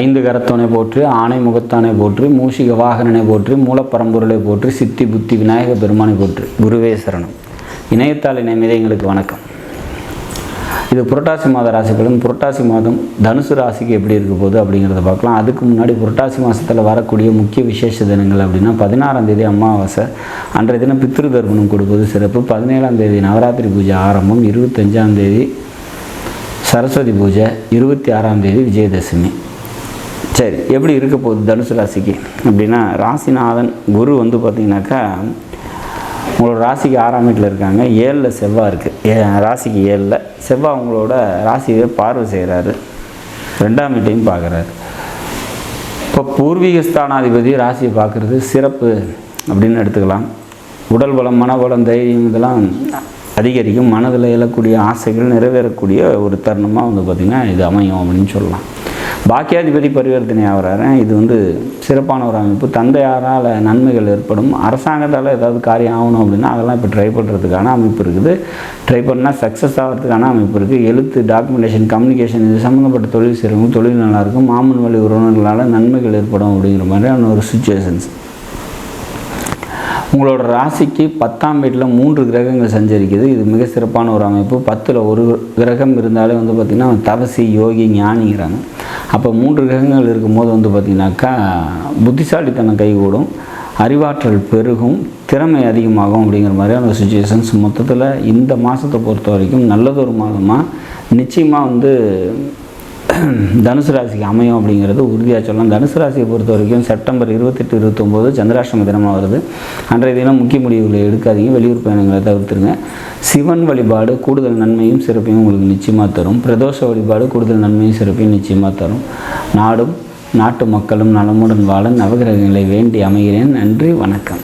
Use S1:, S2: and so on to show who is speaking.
S1: ஐந்து கரத்தோனை போற்று ஆணை முகத்தானை போற்று மூஷிக வாகனனை போற்று மூலப்பரம்பொருளை போற்று சித்தி புத்தி விநாயக பெருமானை போற்று. குருவே சரணம். இணையத்தாள் இணைமிதை எங்களுக்கு வணக்கம். இது புரட்டாசி மாத ராசிகளும் புரட்டாசி மாதம் தனுசு ராசிக்கு எப்படி இருக்க போகுது அப்படிங்கிறத பார்க்கலாம். அதுக்கு முன்னாடி புரட்டாசி மாதத்தில் வரக்கூடிய முக்கிய விசேஷ தினங்கள் அப்படின்னா பதினாறாம் தேதி அமாவாசை அன்றைய தினம் பித்ரு தர்ப்பணம் கொடுப்பது சிறப்பு. பதினேழாம் தேதி நவராத்திரி பூஜை ஆரம்பம் இருபத்தஞ்சாம் தேதி சரஸ்வதி பூஜை இருபத்தி ஆறாம் தேதி விஜயதசமி. சரி எப்படி இருக்க போகுது தனுசு ராசிக்கு? அப்படின்னா ராசிநாதன் குரு வந்து பார்த்திங்கனாக்கா உங்களோட ராசிக்கு ஆறாம் வீட்டில் இருக்காங்க. ஏழில் செவ்வாய் இருக்குது ஏ ராசிக்கு ஏழில் செவ்வாய் உங்களோட ராசியை பார்வை செய்கிறாரு. ரெண்டாம் வீட்டையும் பார்க்குறாரு. இப்போ பூர்வீக ஸ்தானாதிபதி ராசியை பார்க்குறது சிறப்பு அப்படின்னு எடுத்துக்கலாம். உடல் பலம் மனபலம் தைரியம் இதெல்லாம் அதிகரிக்கும். மனதில் எழக்கூடிய ஆசைகள் நிறைவேறக்கூடிய ஒரு தருணமாக வந்து பார்த்திங்கன்னா இது அமையும் அப்படின்னு சொல்லலாம். பாக்கியாதிபதி பரிவர்த்தனை ஆகிறாரு இது வந்து சிறப்பான ஒரு அமைப்பு. தந்தையாரால் நன்மைகள் ஏற்படும். அரசாங்கத்தால் ஏதாவது காரியம் ஆகணும் அப்படின்னா அதெல்லாம் இப்போ ட்ரை பண்ணுறதுக்கான அமைப்பு இருக்குது. ட்ரை பண்ணால் சக்ஸஸ் ஆகிறதுக்கான அமைப்பு இருக்குது எழுத்து டாக்குமெண்டேஷன் கம்யூனிகேஷன் இது சம்மந்தப்பட்ட தொழில் செய்கிறவங்க தொழில் நல்லாயிருக்கும் மாமன் வழி உறவினர்களால் நன்மைகள் ஏற்படும் அப்படிங்கிற மாதிரியான ஒரு சுச்சுவேஷன்ஸ் உங்களோட ராசிக்கு பத்தாம் வீட்டில் மூன்று கிரகங்கள் சஞ்சரிக்குது. இது மிக சிறப்பான ஒரு அமைப்பு. பத்தில் ஒரு கிரகம் இருந்தாலே வந்து பார்த்திங்கன்னா தவசி யோகி ஞானிங்கிறாங்க. அப்போ மூன்று கிரகங்கள் இருக்கும்போது வந்து பார்த்திங்கனாக்கா புத்திசாலித்தனம் கைகூடும். அறிவாற்றல் பெருகும். திறமை அதிகமாகும் அப்படிங்கிற மாதிரியான ஒரு சுச்சுவேஷன்ஸ் மொத்தத்தில் இந்த மாதத்தை பொறுத்த வரைக்கும் நல்லதொரு மாதமாக நிச்சயமாக வந்து தனுசு ராசிக்கு அமையும் அப்படிங்கிறது உறுதியாக சொல்லலாம். தனுசு ராசியை பொறுத்த வரைக்கும் செப்டம்பர் இருபத்தெட்டு இருபத்தொம்போது சந்திராஷ்டம தினமாக வருது. அன்றைய தினம் முக்கிய முடிவுகளை எடுக்காதீங்க. வெளியூர் பயணங்களை தவிர்த்துருங்க. சிவன் வழிபாடு கூடுதல் நன்மையும் சிறப்பையும் உங்களுக்கு நிச்சயமாக தரும். பிரதோஷ வழிபாடு கூடுதல் நன்மையும் சிறப்பையும் நிச்சயமாக தரும். நாடும் நாட்டு மக்களும் நலமுடன் வாழ நவகிரகங்களை வேண்டி அமைகிறேன். நன்றி வணக்கம்.